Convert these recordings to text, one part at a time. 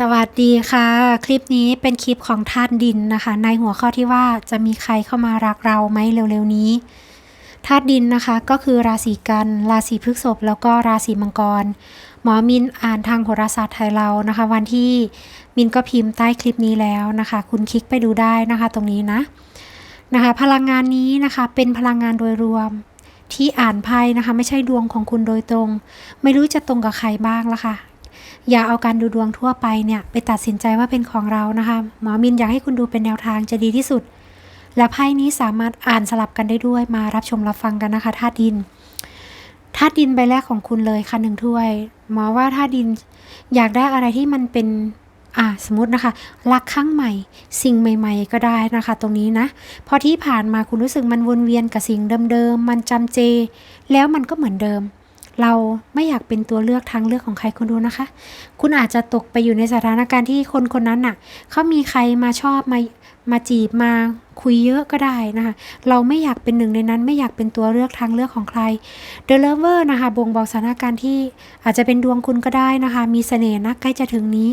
สวัสดีค่ะ คลิปนี้เป็นคลิปของธาตุดินนะคะ ในหัวข้อที่ว่าจะมีใครเข้ามารักเราไหมเร็วๆนี้ธาตุดินนะคะก็คือราศีกันราศีพฤษภแล้วก็ราศีมังกร หมอมินอ่านทางโหราศาสตร์ไทยเรานะคะ วันที่มินก็พิมพ์ใต้คลิปนี้แล้วนะคะ คุณคลิกไปดูได้นะคะตรงนี้นะนะคะ พลังงานนี้นะคะเป็นพลังงานโดยรวมที่อ่านไพ่นะคะ ไม่ใช่ดวงของคุณโดยตรง ไม่รู้จะตรงกับใครบ้างละค่ะ อย่าเอาการดูดวงทั่วไปเนี่ยไปตัดสินใจว่าเป็นของเรานะคะ หมอมินอยากให้คุณดูเป็นแนวทางจะดีที่สุด และไพ่นี้สามารถอ่านสลับกันได้ด้วยมารับชมรับฟังกันนะคะธาตุดินธาตุดินใบแรกของคุณเลยค่ะหนึ่งถ้วย หมอว่าธาตุดินอยากได้อะไรที่มันเป็นอ่าสมมตินะคะ รักครั้งใหม่ สิ่งใหม่ ๆ ก็ได้นะคะ ตรงนี้นะพอที่ผ่านมาคุณรู้สึกมันวนเวียนกับสิ่งเดิมๆมันจำเจ แล้วมันก็เหมือนเดิม เราไม่อยากเป็นตัวเลือกทางเลือกของใครคุณดูนะคะ คุณอาจจะตกไปอยู่ในสถานการณ์ที่คนคนนั้นน่ะเขามีใครมาชอบมามาจีบมาคุยเยอะก็ได้นะคะ เราไม่อยากเป็นหนึ่งในนั้น ไม่อยากเป็นตัวเลือกทางเลือกของใคร The Lover นะคะบ่งบอกสถานการณ์ที่อาจจะเป็นดวงคุณก็ได้นะคะ มีเสน่ห์นะใกล้จะถึงนี้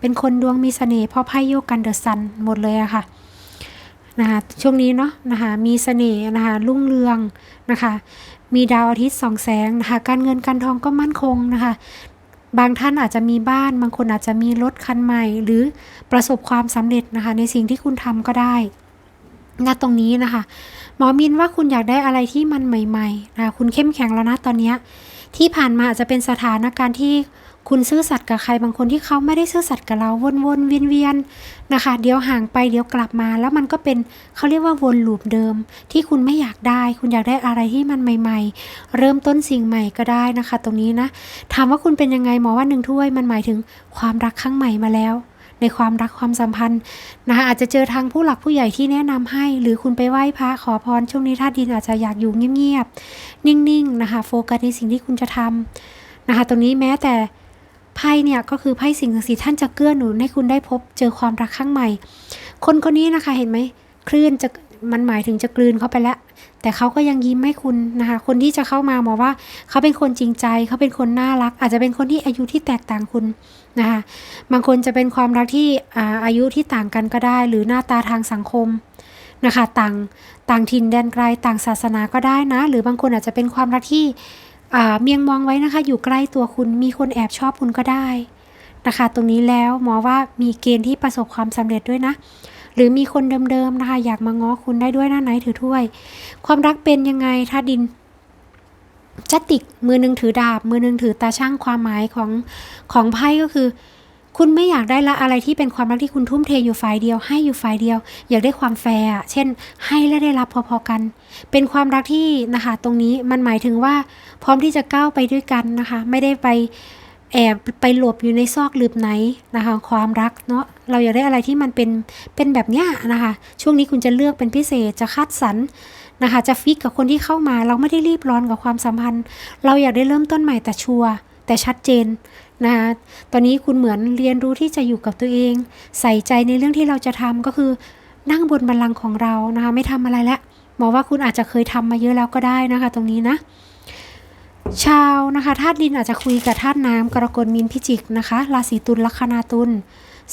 เป็นคนดวงมีเสน่ห์เพราะไพ่โยกกันเดอะซันหมดเลยอะค่ะนะคะช่วงนี้เนาะนะคะมีเสน่ห์นะคะรุ่งเรืองนะคะ มีดาวอาทิตย์สองแสงนะคะการเงินการทองก็มั่นคงนะคะ บางท่านอาจจะมีบ้าน บางคนอาจจะมีรถคันใหม่ หรือประสบความสำเร็จนะคะ ในสิ่งที่คุณทำก็ได้ณตรงนี้นะคะ หมอมินว่าคุณอยากได้อะไรที่มันใหม่ๆนะคุณเข้มแข็งแล้วนะตอนนี้ที่ผ่านมาอาจจะเป็นสถานการณ์ที่ คุณซื่อสัตย์กับใครบางคนที่เขาไม่ได้ซื่อสัตย์กับเราวนๆเวียนๆนะคะ เดี๋ยวห่างไปเดี๋ยวกลับมา แล้วมันก็เป็นเขาเรียกว่าวนลูปเดิม ที่คุณไม่อยากได้ คุณอยากได้อะไรที่มันใหม่ ๆ เริ่มต้นสิ่งใหม่ก็ได้นะคะ ตรงนี้นะถามว่าคุณเป็นยังไงหมอว่าหนึ่งถ้วยมันหมายถึงความรักครั้งใหม่มาแล้วในความรักความสัมพันธ์นะคะอาจจะเจอทางผู้หลักผู้ใหญ่ที่แนะนำให้ หรือคุณไปไหว้พระขอพรช่วงนี้ธาตุดินอาจจะอยากอยู่เงียบๆนิ่งๆนะคะโฟกัสในสิ่งที่คุณจะทำนะคะตรงนี้แม้แต่ ไพ่เนี่ยก็คือไพ่สิ่งศักดิ์สิทธิ์ท่านจะเกื้อหนุนให้คุณได้พบเจอความรักครั้งใหม่ คนคนนี้นะคะเห็นไหมคลื่นจะมันหมายถึงจะกลืนเข้าไปแล้ว แต่เขาก็ยังยิ้มให้คุณนะคะ คนที่จะเข้ามาหมอว่าเขาเป็นคนจริงใจเขาเป็นคนน่ารัก อาจจะเป็นคนที่อายุที่แตกต่างคุณนะคะบางคนจะเป็นความรักที่อาอายุที่ต่างกันก็ได้ หรือหน้าตาทางสังคมนะคะต่างต่างถิ่นแดนไกลต่างศาสนาก็ได้นะ หรือบางคนอาจจะเป็นความรักที่ เมียงมองไว้นะคะ อยู่ใกล้ตัวคุณมีคนแอบชอบคุณก็ได้นะคะ ตรงนี้แล้วหมอว่ามีเกณฑ์ที่ประสบความสำเร็จด้วยนะ หรือมีคนเดิมๆนะคะ อยากมาง้อคุณได้ด้วยหน้าไหนถือถ้วย ความรักเป็นยังไงถ้าดินจัติกมือหนึ่งถือดาบ มือหนึ่งถือตาช่างความหมายของของไพ่ก็คือ คุณไม่อยากได้ละอะไรที่เป็นความรักที่คุณทุ่มเทอยู่ฝ่ายเดียว ให้อยู่ฝ่ายเดียว อยากได้ความแฟร์เช่น ให้และได้รับพอๆกัน เป็นความรักที่นะคะตรงนี้มันหมายถึงว่า พร้อมที่จะก้าวไปด้วยกันนะคะ ไม่ได้ไปแอบไปหลบอยู่ในซอกลืบไหนนะคะ ความรักเนาะเราอยากได้อะไรที่มันเป็นเป็นแบบเนี้ยนะคะ ช่วงนี้คุณจะเลือกเป็นพิเศษจะคัดสรรนะคะ จะฟิกกับคนที่เข้ามา เราไม่ได้รีบร้อนกับความสัมพันธ์ เราอยากได้เริ่มต้นใหม่แต่ชัวร์แต่ชัดเจน นะคะตอนนี้คุณเหมือนเรียนรู้ที่จะอยู่กับตัวเอง ใส่ใจในเรื่องที่เราจะทำก็คือนั่งบนบัลลังก์ของเรานะคะไม่ทำอะไรแล้วหมอว่าคุณอาจจะเคยทำมาเยอะแล้วก็ได้นะคะ ตรงนี้นะ ชาวนะคะธาตุดินอาจจะคุยกับธาตุน้ำกรกฎมีนพิจิกนะคะราศีตุลลัคนาตุล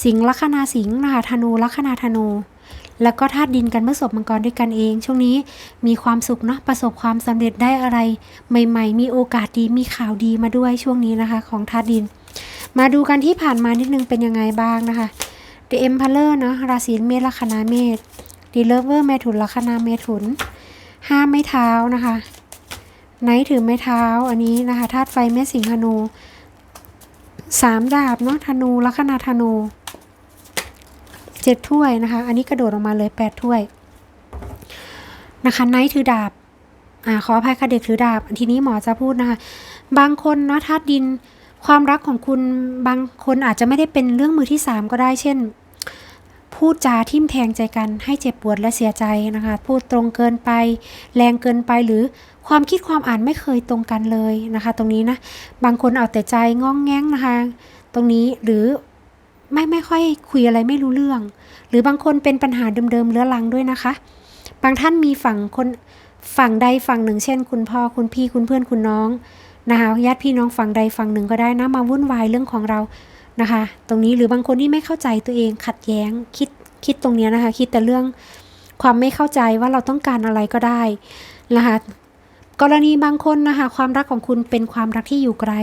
สิงห์ลัคนาสิงห์นะคะธนูลัคนาธนู แล้วก็ธาตุดินกันเมื่อศพมังกรด้วยกันเอง ช่วงนี้มีความสุขเนาะประสบความสำเร็จได้อะไร ใหม่ ๆ มีโอกาสดีมีข่าวดีมาด้วยช่วงนี้นะคะ ของธาตุดิน มาดูกันที่ผ่านมานิดนึงเป็นยังไงบ้างนะคะ The Emperor เนาะราศีเมษลัคนาเมษ The Lover เมถุนลัคนาเมถุนห้าไม่เท้านะคะไนท์ถือไม้เท้าอันนี้นะคะธาตุไฟแม่สิงธนูสามดาบเนาะธนูลัคนาธนู เจ็ดถ้วยนะคะ อันนี้กระโดดออกมาเลยแปดถ้วยนะคะไนท์ถือดาบอ่าขออภัยค่ะเด็กถือดาบ ทีนี้หมอจะพูดนะคะ บางคนเนาะธาตุดิน ความรักของคุณบางคนอาจจะไม่ได้เป็นเรื่องมือที่สามก็ได้ เช่น พูดจาทิ่มแทงใจกันให้เจ็บปวดและเสียใจนะคะ พูดตรงเกินไป แรงเกินไปหรือความคิดความอ่านไม่เคยตรงกันเลยนะคะ ตรงนี้นะ บางคนเอาแต่ใจง้องแง้งนะคะ ตรงนี้หรือ ไม่ไม่ค่อยคุยอะไรไม่รู้เรื่อง หรือบางคนเป็นปัญหาเดิมๆเรื้อรังด้วยนะคะ บางท่านมีฝั่งคนฝั่งใดฝั่งหนึ่ง เช่น คุณพ่อคุณพี่คุณเพื่อนคุณน้องนะคะญาติพี่น้องฝั่งใดฝั่งหนึ่งก็ได้นะมาวุ่นวายเรื่องของเรานะคะ ตรงนี้หรือบางคนที่ไม่เข้าใจตัวเองขัดแย้งคิดคิดตรงนี้นะคะ คิดแต่เรื่องความไม่เข้าใจว่าเราต้องการอะไรก็ได้นะคะ กรณีบางคนนะคะความรักของคุณเป็นความรักที่อยู่ไกล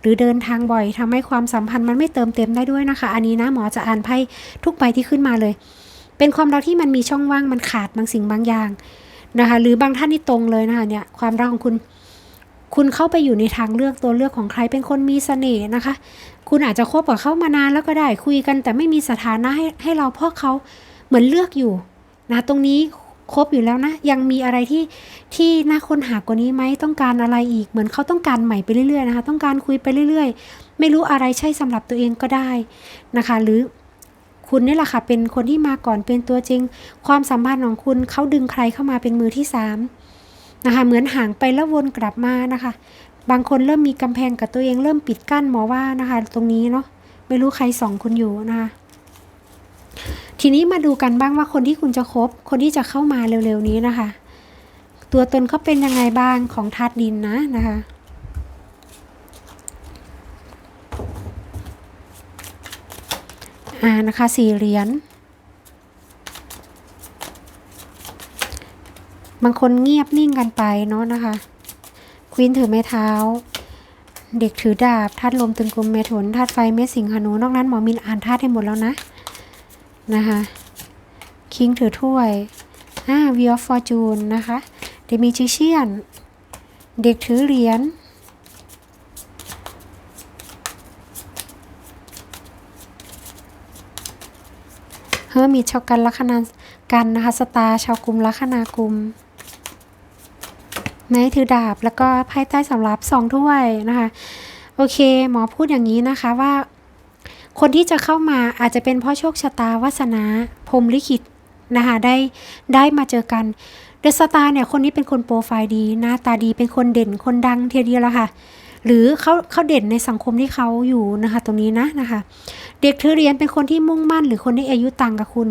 หรือเดินทางบ่อยทำให้ความสัมพันธ์มันไม่เติมเต็มได้ด้วยนะคะ อันนี้นะหมอจะอ่านไพ่ทุกใบที่ขึ้นมาเลย เป็นความรักที่มันมีช่องว่างมันขาดบางสิ่งบางอย่างนะคะหรือบางท่านที่ตรงเลยนะคะเนี่ยความรักของคุณคุณเข้าไปอยู่ในทางเลือกตัวเลือกของใครเป็นคนมีเสน่ห์นะคะ คุณอาจจะคบกับเขามานานแล้วก็ได้คุยกัน แต่ไม่มีสถานะให้ให้เราเพราะเขาเหมือนเลือกอยู่นะตรงนี้ ครบอยู่แล้วนะ ยังมีอะไรที่ที่น่าค้นหากว่านี้ไหมต้องการอะไรอีกเหมือนเขาต้องการใหม่ไปเรื่อยๆนะคะ ต้องการคุยไปเรื่อยๆ ไม่รู้อะไรใช่สำหรับตัวเองก็ได้นะคะ หรือคุณนี่แหละค่ะเป็นคนที่มาก่อนเป็นตัวจริง ความสัมพันธ์ของคุณเขาดึงใครเข้ามาเป็นมือที่สามนะคะเหมือนห่างไปแล้ววนกลับมานะคะ บางคนเริ่มมีกำแพงกับตัวเองเริ่มปิดกั้นหมอว่านะคะ ตรงนี้เนาะไม่รู้ใครส่องคุณอยู่นะคะ ทีนี้มาดูกันบ้างว่าคนที่คุณจะคบ คนที่จะเข้ามาเร็วๆนี้นะคะ ตัวตนเขาเป็นยังไงบ้างของธาตุดินนะนะคะอ่านะคะสี่เหรียญบางคนเงียบนิ่งกันไปเนาะนะคะควีนถือไม้เท้า เด็กถือดาบธาตุลมตึงกลมเมถุนธาตุไฟเมสิงหานู นอกนั้นหมอมินอ่านธาตุให้หมดแล้วนะ นะคะคิงถือถ้วยอ่าวีออฟฟอร์จูนนะคะเดมิจิเชียน เด็กถือเหรียญเฮอร์มิชาวกันลัคนากันนะคะสตาร์ชาวกลุ่มลัคนากุมไม้ถือดาบแล้วก็ไพ่ใต้สำรับสองถ้วยนะคะ โอเค หมอพูดอย่างนี้นะคะว่า คนที่จะเข้ามาอาจจะเป็นเพราะโชคชะตาวาสนาพรมลิขิตนะคะได้ได้มาเจอกันเดอะสตาร์เนี่ยคนนี้เป็นคนโปรไฟล์ดีหน้าตาดีเป็นคนเด่นคนดังเทียเดียวแล้วค่ะ หรือเขาเขาเด่นในสังคมที่เขาอยู่นะคะตรงนี้นะนะคะ เด็กถือเหรียญเป็นคนที่มุ่งมั่น หรือคนที่อายุต่างกับคุณ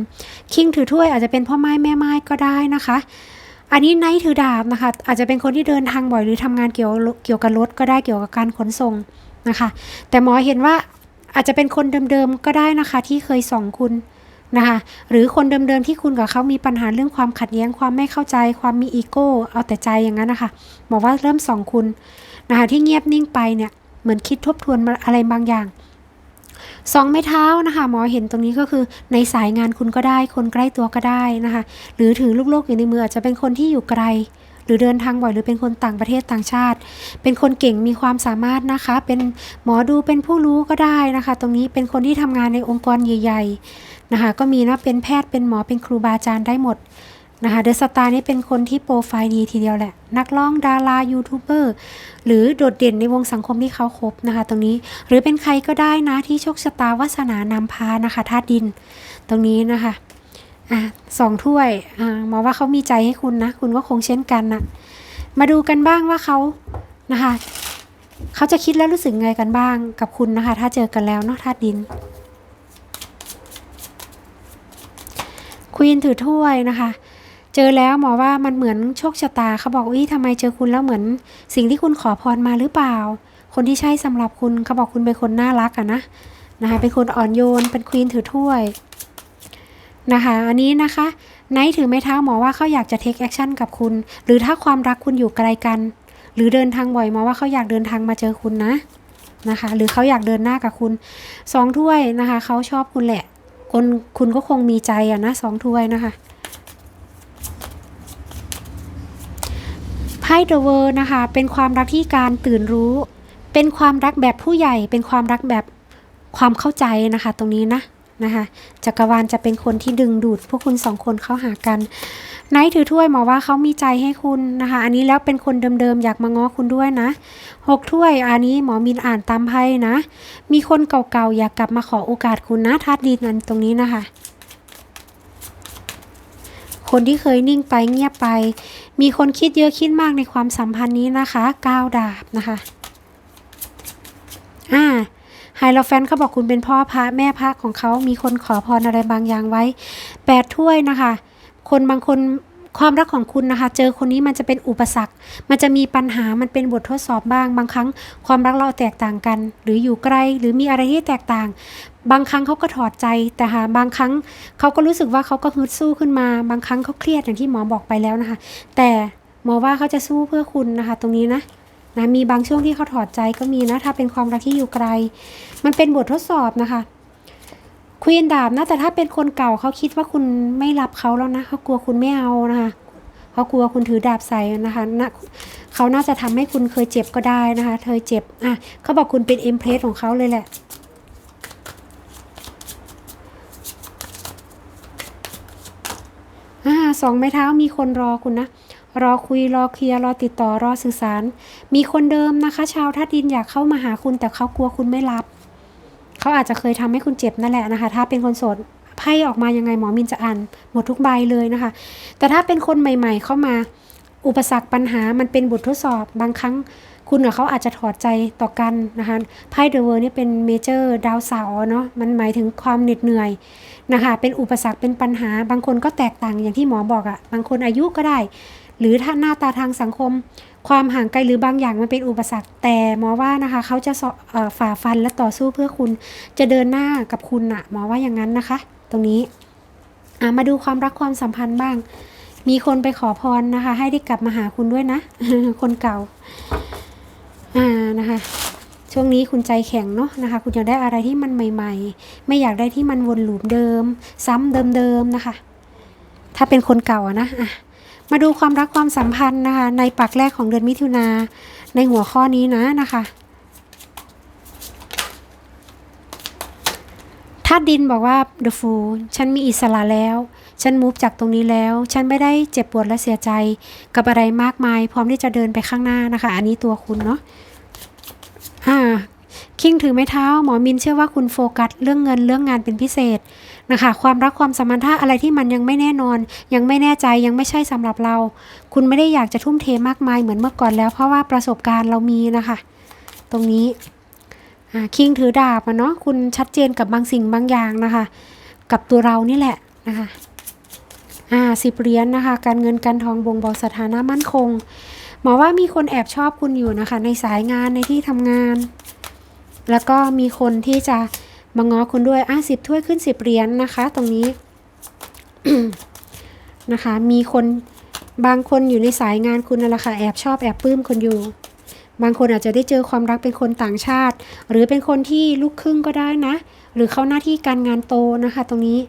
คิงถือถ้วยอาจจะเป็นพ่อไม้แม่ไม้ก็ได้นะคะ อันนี้ไนท์ถือดาบนะคะ อาจจะเป็นคนที่เดินทางบ่อยหรือทำงานเกี่ยวเกี่ยวกับรถก็ได้เกี่ยวกับการขนส่งนะคะ แต่หมอเห็นว่า อาจจะเป็นคนเดิมๆก็ได้นะคะ ที่เคยส่องคุณนะคะ หรือคนเดิมๆที่คุณกับเขามีปัญหาเรื่องความขัดแย้งความไม่เข้าใจ ความมีอีโก้เอาแต่ใจอย่างนั้นนะคะหมอว่าเริ่มส่องคุณนะคะที่เงียบนิ่งไปเนี่ยเหมือนคิดทบทวนอะไรบางอย่างสองไม้เท้านะคะหมอเห็นตรงนี้ก็คือในสายงานคุณก็ได้คนใกล้ตัวก็ได้นะคะ หรือถือลูกโลกอยู่ในมืออาจจะเป็นคนที่อยู่ไกล หรือเดินทางบ่อยหรือเป็นคนต่างประเทศต่างชาติ เป็นคนเก่งมีความสามารถนะคะ เป็นหมอดูเป็นผู้รู้ก็ได้นะคะ ตรงนี้เป็นคนที่ทำงานในองค์กรใหญ่ ๆนะคะ ก็มีนะเป็นแพทย์เป็นหมอเป็นครูบาอาจารย์ได้หมดนะคะเดอะสตาร์นี่เป็นคนที่โปรไฟล์ดีทีเดียวแหละ นักร้องดารายูทูบเบอร์หรือโดดเด่นในวงสังคมที่เขาคบนะคะ ตรงนี้หรือเป็นใครก็ได้นะที่โชคชะตาวาสนานำพานะคะธาตุดิน ตรงนี้นะคะ อะสองถ้วยอ่าหมอว่าเขามีใจให้คุณนะ คุณก็คงเช่นกันนะมาดูกันบ้างว่าเขานะคะ เขาจะคิดแล้วรู้สึกไงกันบ้างกับคุณนะคะ ถ้าเจอกันแล้วเนาะธาตุดินควีนถือถ้วยนะคะเจอแล้วหมอว่ามันเหมือนโชคชะตาเขาบอกอุ้ยทำไมเจอคุณแล้วเหมือน สิ่งที่คุณขอพรมาหรือเปล่า คนที่ใช่สำหรับคุณเขาบอกคุณเป็นคนน่ารักอะนะนะคะเป็นคนอ่อนโยนเป็นควีนถือถ้วย นะคะ อันนี้นะคะไนท์ถือไม้เท้าหมอว่าเขาอยากจะเทคแอคชั่นกับคุณ หรือถ้าความรักคุณอยู่ไกลกัน หรือเดินทางบ่อยหมอว่าเขาอยากเดินทางมาเจอคุณนะนะคะ หรือเขาอยากเดินหน้ากับคุณสองถ้วยนะคะเขาชอบคุณแหละคนคุณก็คงมีใจอะนะสองถ้วยนะคะไพ่เดอะเวอร์นะคะ เป็นความรักที่การตื่นรู้ เป็นความรักแบบผู้ใหญ่ เป็นความรักแบบความเข้าใจนะคะ ตรงนี้นะ นะคะจักรวาลจะเป็นคนที่ดึงดูด พวกคุณสองคนเข้าหากันไนท์ถือถ้วยหมอว่าเขามีใจให้คุณนะคะ อันนี้แล้วเป็นคนเดิมๆอยากมาง้อคุณด้วยนะหกถ้วยอันนี้หมอมินอ่านตามไพ่นะ มีคนเก่าๆอยากกลับมาขอโอกาสคุณนะธาตุดินนั้นตรงนี้นะคะ คนที่เคยนิ่งไปเงียบไป มีคนคิดเยอะคิดมากในความสัมพันธ์นี้นะคะก้าวดาบนะคะอ่า ไฮโลแฟนเขาบอกคุณเป็นพ่อพระแม่พระของเขามีคนขอพรอะไรบางอย่างไว้แปดถ้วยนะคะ คนบางคนความรักของคุณนะคะ เจอคนนี้มันจะเป็นอุปสรรค มันจะมีปัญหา มันเป็นบททดสอบบ้าง บางครั้งความรักเราแตกต่างกัน หรืออยู่ไกลหรือมีอะไรที่แตกต่าง บางครั้งเขาก็ถอดใจ แต่หาบางครั้งเขาก็รู้สึกว่าเขาก็ฮึดสู้ขึ้นมา บางครั้งเขาเครียดอย่างที่หมอบอกไปแล้วนะคะ แต่หมอว่าเขาจะสู้เพื่อคุณนะคะ ตรงนี้นะ นะมีบางช่วงที่เขาถอดใจก็มีนะถ้าเป็นความรักที่อยู่ไกล มันเป็นบททดสอบนะคะควีนดาบนะแต่ถ้าเป็นคนเก่าเขาคิดว่าคุณไม่รับเขาแล้วนะเขากลัวคุณไม่เอานะคะเขากลัวคุณถือดาบใส่นะคะนะเขาน่าจะทำให้คุณเคยเจ็บก็ได้นะคะเคยเจ็บอะเขาบอกคุณเป็นเอ็มเพรสของเขาเลยแหละอ่าสองไม้เท้ามีคนรอคุณนะ รอคุยรอเคลียร์รอติดต่อรอสื่อสาร มีคนเดิมนะคะ ชาวธาตุดินอยากเข้ามาหาคุณ แต่เขากลัวคุณไม่รับ เขาอาจจะเคยทำให้คุณเจ็บนั่นแหละนะคะ ถ้าเป็นคนโสดไพ่ออกมายังไงหมอมินจะอ่านหมดทุกใบเลยนะคะ แต่ถ้าเป็นคนใหม่ ๆ เข้ามา อุปสรรคปัญหามันเป็นบททดสอบบางครั้งคุณกับเขาอาจจะถอดใจต่อกันนะคะไพ่เดอะเวอร์นี่เป็นเมเจอร์ดาวเสาเนาะมันหมายถึงความเหน็ดเหนื่อยนะคะ เป็นอุปสรรคเป็นปัญหา บางคนก็แตกต่างอย่างที่หมอบอกอะบางคนอายุก็ได้ หรือถ้าหน้าตาทางสังคม ความห่างไกลหรือบางอย่างมันเป็นอุปสรรคแต่หมอว่านะคะเขาจะฝ่าฟันและต่อสู้เพื่อคุณจะเดินหน้ากับคุณอะหมอว่าอย่างนั้นนะคะ ตรงนี้มาดูความรักความสัมพันธ์บ้าง มีคนไปขอพรนะคะ ให้ได้กลับมาหาคุณด้วยนะ คนเก่าอ่านะคะช่วงนี้คุณใจแข็งเนาะนะคะ คุณอยากได้อะไรที่มันใหม่ ๆ ไม่อยากได้ที่มันวนลูปเดิม ซ้ำเดิมๆนะคะ ถ้าเป็นคนเก่าอะนะอะ มาดูความรักความสัมพันธ์นะคะ ในปักแรกของเดือนมิถุนาในหัวข้อนี้นะนะคะธาตุดินบอกว่า The Fool ฉันมีอิสระแล้ว ฉันมูฟจากตรงนี้แล้ว ฉันไม่ได้เจ็บปวดและเสียใจ กับอะไรมากมาย พร้อมที่จะเดินไปข้างหน้านะคะ อันนี้ตัวคุณเนาะอ่าคิงถือไม้เท้า หมอมินเชื่อว่าคุณโฟกัสเรื่องเงินเรื่องงานเป็นพิเศษ นะคะ ความรักความสัมพันธ์ถ้าอะไรที่มันยังไม่แน่นอน ยังไม่แน่ใจยังไม่ใช่สำหรับเรา คุณไม่ได้อยากจะทุ่มเทมากมายเหมือนเมื่อก่อนแล้ว เพราะว่าประสบการณ์เรามีนะคะ ตรงนี้คิงถือดาบอะเนาะคุณชัดเจนกับบางสิ่งบางอย่างนะคะ กับตัวเรานี่แหละนะคะอ่าสิบเหรียญนะคะ การเงินการทองบ่งบอกสถานะมั่นคงหมอว่ามีคนแอบชอบคุณอยู่นะคะ ในสายงานในที่ทำงาน แล้วก็มีคนที่จะ มาง้อคุณด้วยอะสิบถ้วยขึ้นสิบเหรียญนะคะ ตรงนี้นะคะ มีคนบางคนอยู่ในสายงานคุณนั่นแหละค่ะแอบชอบแอบปลื้มคนอยู่ บางคนอาจจะได้เจอความรักเป็นคนต่างชาติ หรือเป็นคนที่ลูกครึ่งก็ได้นะ หรือเข้าหน้าที่การงานโตนะคะ ตรงนี้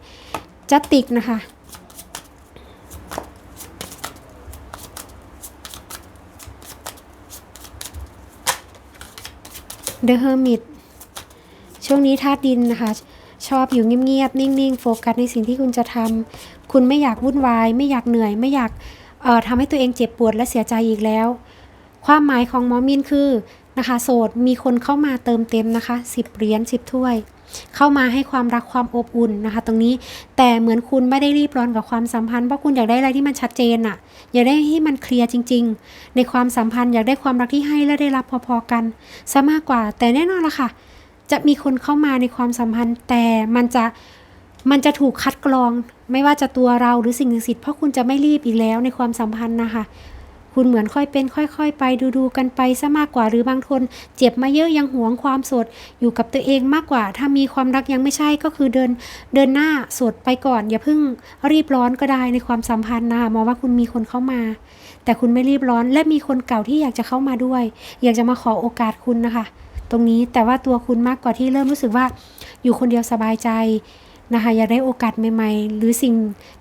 จัตติกนะคะ The Hermit ช่วงนี้ธาตุดินนะคะ ชอบอยู่เงียบๆ นิ่งๆ โฟกัสในสิ่งที่คุณจะทำคุณไม่อยากวุ่นวาย ไม่อยากเหนื่อย ไม่อยากเอ่อทำให้ตัวเองเจ็บปวดและเสียใจอีกแล้ว ความหมายของหมอมินคือนะคะโสดมีคนเข้ามาเติมเต็มนะคะสิบเหรียญสิบถ้วย เข้ามาให้ความรักความอบอุ่นนะคะ ตรงนี้แต่เหมือนคุณไม่ได้รีบร้อนกับความสัมพันธ์เพราะคุณอยากได้อะไรที่มันชัดเจนอะอยากได้ให้มันเคลียร์จริง ๆ ในความสัมพันธ์อยากได้ความรักที่ให้และได้รับพอๆกันซะมากกว่า แต่แน่นอนละค่ะ จะมีคนเข้ามาในความสัมพันธ์ แต่มันจะมันจะถูกคัดกรอง ไม่ว่าจะตัวเราหรือสิ่งศักดิ์สิทธิ์เพราะคุณจะไม่รีบอีกแล้วในความสัมพันธ์นะคะ คุณเหมือนค่อยเป็น ค่อย ๆ ไปดูๆกันไปซะมากกว่าหรือบางคนเจ็บมาเยอะยังหวงความสดอยู่กับตัวเองมากกว่า ถ้ามีความรักยังไม่ใช่ก็คือเดินเดินหน้าสดไปก่อน อย่าเพิ่งรีบร้อนก็ได้ในความสัมพันธ์นะคะมองว่าคุณมีคนเข้ามา แต่คุณไม่รีบร้อนและมีคนเก่าที่อยากจะเข้ามาด้วย อยากจะมาขอโอกาสคุณนะคะ ตรงนี้แต่ว่าตัวคุณมากกว่าที่เริ่มรู้สึกว่าอยู่คนเดียวสบายใจนะคะอยากได้โอกาสใหม่ ๆ หรือสิ่ง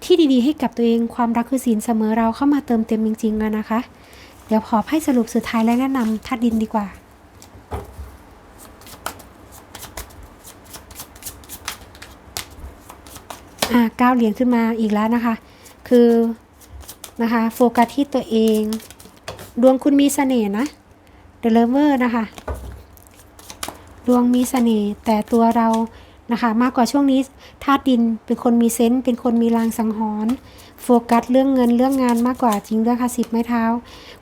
ที่ดีๆ ให้กับตัวเองความรักคือศีลเสมอเราเข้ามาเติมเต็มจริงๆแล้วนะคะ เดี๋ยวขอให้สรุปสุดท้ายและแนะนำธาตุดินดีกว่าอ่าก้าวเหรียญขึ้นมาอีกแล้วนะคะ คือนะคะโฟกัสที่ตัวเอง ดวงคุณมีเสน่ห์นะ The Lover นะคะ ดวงมีเสน่ห์แต่ตัวเรานะคะ มากกว่าช่วงนี้ธาตุดินเป็นคนมีเซนส์เป็นคนมีลางสังหรณ์โฟกัสเรื่องเงินเรื่องงานมากกว่าจริงด้วยค่ะสิบไม้เท้า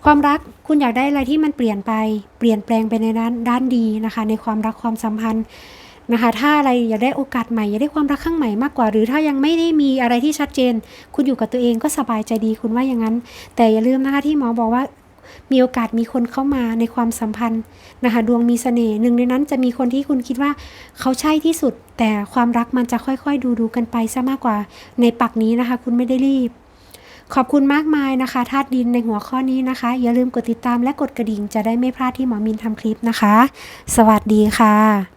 ความรักคุณอยากได้อะไรที่มันเปลี่ยนไป เปลี่ยนแปลงไปในด้านด้านดีนะคะ ในความรักความสัมพันธ์นะคะ ถ้าอะไรอยากได้โอกาสใหม่อยากได้ความรักครั้งใหม่มากกว่า หรือถ้ายังไม่ได้มีอะไรที่ชัดเจน คุณอยู่กับตัวเองก็สบายใจดีคุณว่าอย่างนั้น แต่อย่าลืมนะคะที่หมอบอกว่า มีโอกาสมีคนเข้ามาในความสัมพันธ์นะคะดวงมีเสน่ห์หนึ่งในนั้นจะมีคนที่คุณคิดว่าเขาใช่ที่สุด แต่ความรักมันจะค่อยๆ ดูดูกันไปซะมากกว่าในปักนี้นะคะ คุณไม่ได้รีบ ขอบคุณมากมายนะคะธาตุดินในหัวข้อนี้นะคะ อย่าลืมกดติดตามและกดกระดิ่งจะได้ไม่พลาดที่หมอมินทำคลิปนะคะ สวัสดีค่ะ